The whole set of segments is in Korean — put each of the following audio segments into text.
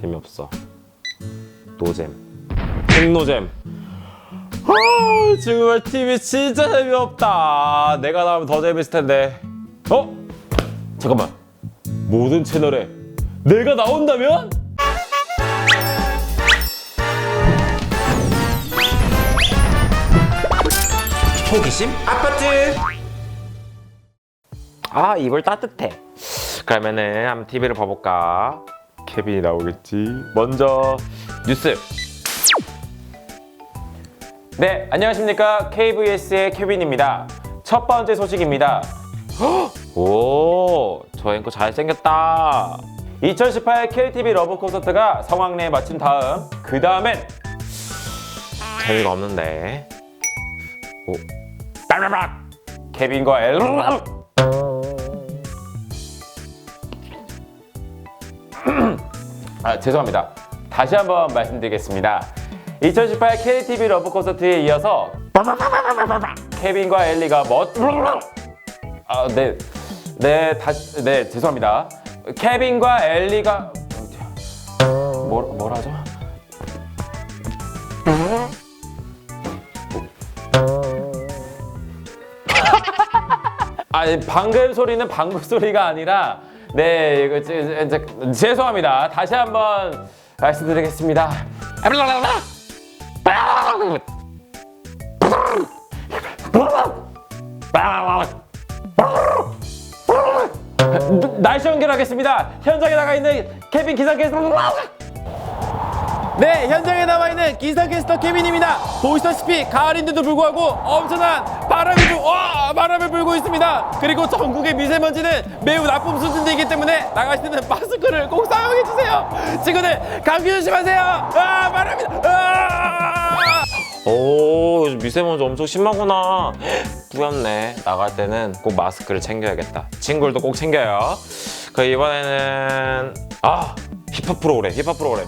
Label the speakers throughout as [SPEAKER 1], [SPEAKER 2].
[SPEAKER 1] 재미없어. 노잼. 핵노잼. 아, 정말 TV 진짜 재미없다. 내가 나오면 더 재밌을 텐데. 어? 잠깐만. 모든 채널에 내가 나온다면?
[SPEAKER 2] 호기심 아파트
[SPEAKER 1] 아 이불 따뜻해 그러면은 한번 TV를 봐볼까 케빈이 나오겠지. 먼저 뉴스. 네 안녕하십니까. KBS의 케빈입니다. 첫 번째 소식입니다. 헉! 오, 저 앵커 잘생겼다. 2018 KTV 러브 콘서트가 성황리에 마친 다음 그 다음엔 재미가 없는데. 오, 빠라락 케빈과 엘 아, 죄송합니다. 다시 한번 말씀드리겠습니다. 2018 KTV 러브 콘서트에 이어서 케빈과 엘리가 멋 아, 네. 네, 다시 네, 죄송합니다. 케빈과 엘리가 뭐 뭐라죠? 아니 방금 소리는 방금 소리가 아니라 네 이거 제, 제, 죄송합니다. 다시 한번 말씀드리겠습니다. 날씨 연결하겠습니다. 현장에 나가 있는 케빈 기상캐스터.
[SPEAKER 3] 네, 현장에 나와 있는 기상캐스터 케빈입니다. 보시다시피 가을인데도 불구하고 엄청난 바람이 불, 와, 바람이 불고 있습니다. 그리고 전국의 미세먼지는 매우 나쁨 수준이기 때문에 나가실 때는 마스크를 꼭 사용해 주세요. 친구들 감기 조심하세요. 아, 바람이다. 아!
[SPEAKER 1] 오 미세먼지 엄청 심하구나 뿌였네 나갈 때는 꼭 마스크를 챙겨야겠다 친구들도 꼭 챙겨요 그 이번에는 아 힙합 프로그램 힙합 프로그램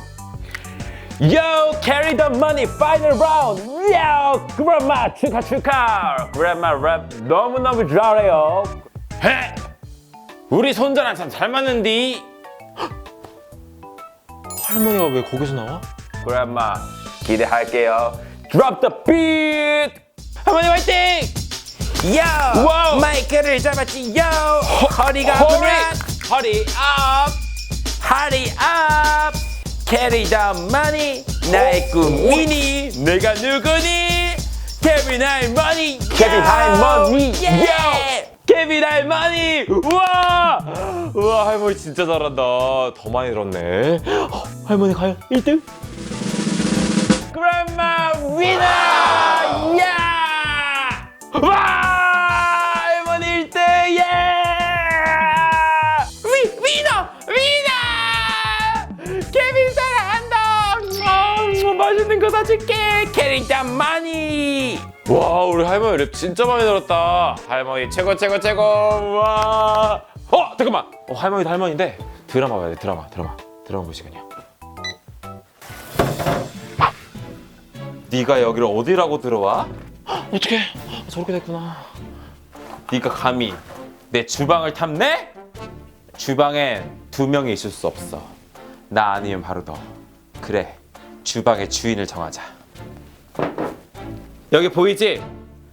[SPEAKER 1] Yo, carry the money, final round. Yo, grandma 축하 축하. grandma 랩 너무 너무 잘해요. 해. 우리 손자랑 참 잘 맞는디. 할머니가 왜 거기서 나와? grandma 기대할게요. Drop the beat. 할머니 화이팅!
[SPEAKER 2] 요
[SPEAKER 1] 와우.
[SPEAKER 2] 마이크를 잡았지 요 허리가
[SPEAKER 1] 허리, 허리 업.
[SPEAKER 2] 허리 업 캐리 더 머니 나의 꿈이니
[SPEAKER 1] 내가 누구니?
[SPEAKER 2] 케빈 할머니
[SPEAKER 1] 케빈 할머니.
[SPEAKER 2] 예.
[SPEAKER 1] 케빈 할머니! 우와! 우와, 할머니 진짜 잘한다. 더 많이 들었네. 어, 할머니 과연 1등? 그랜마 위너! 맛있는 거 사줄게!
[SPEAKER 2] 더 머니
[SPEAKER 1] 와 우리 할머니 랩 진짜 많이 들었다. 할머니 최고 최고 최고. 와. 어! 잠깐만. 어, 할머니도 할머니인데 드라마 봐야 돼 드라마 드라마. 드라마 볼 시간이야. 네가 여기를 어디라고 들어와? 헉, 어떡해. 저렇게 됐구나. 네가 감히 내 주방을 탐내? 주방엔 두 명이 있을 수 없어. 나 아니면 바로 너. 그래 주방의 주인을 정하자 여기 보이지?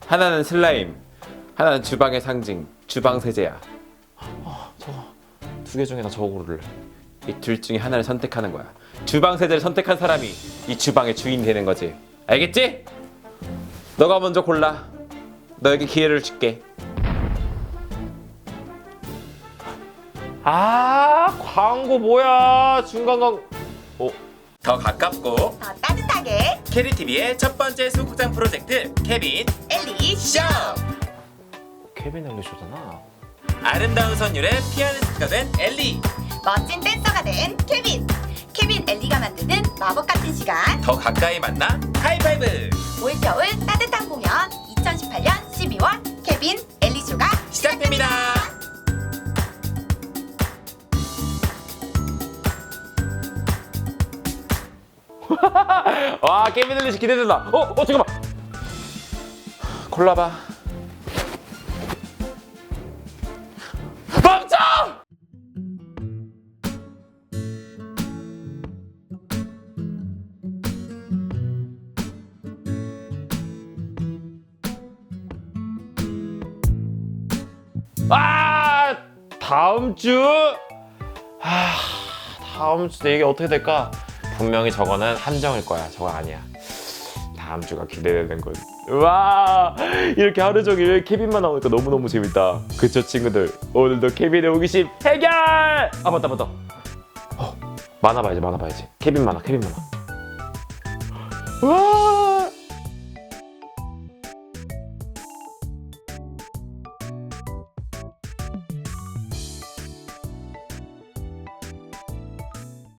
[SPEAKER 1] 하나는 슬라임, 하나는 주방의 상징, 주방 세제야. 어, 저거 두 개 중에 나 저거 고를래. 이 둘 중에 하나를 선택하는 거야. 주방 세제를 선택한 사람이 이 주방의 주인이 되는 거지. 알겠지? 너가 먼저 골라. 너에게 기회를 줄게. 아, 광고 뭐야? 중간 광고. 어,
[SPEAKER 2] 더 가깝고
[SPEAKER 4] 더 따뜻하게.
[SPEAKER 2] 캐리TV의 첫 번째 소극장 프로젝트 케빈
[SPEAKER 4] 엘리 쇼
[SPEAKER 1] 케빈 엘리쇼잖아.
[SPEAKER 2] 아름다운 선율의 피아니스트가 된 엘리.
[SPEAKER 4] 멋진 댄서가 된 케빈. 케빈 엘리가 만드는 마법 같은 시간.
[SPEAKER 2] 더 가까이 만나 하이파이브.
[SPEAKER 4] 올겨울 따뜻한 공연 2018년 12월 케빈 엘리 쇼가
[SPEAKER 2] 시작됩니다.
[SPEAKER 1] 와 게임이 들리지 기대된다 어? 어 잠깐만 콜라봐 멈춰! 아 다음 주 아, 다음 주 내게 어떻게 될까? 분명히 저거는 함정일 거야. 저거 아니야. 다음 주가 기대되는 걸. 와 이렇게 하루 종일 케빈만 나오니까 너무 너무 재밌다. 그쵸 친구들 오늘도 케빈의 호기심 해결. 아 맞다 맞다. 어, 만화 봐야지 만화 봐야지. 케빈 만화 케빈 만화. 와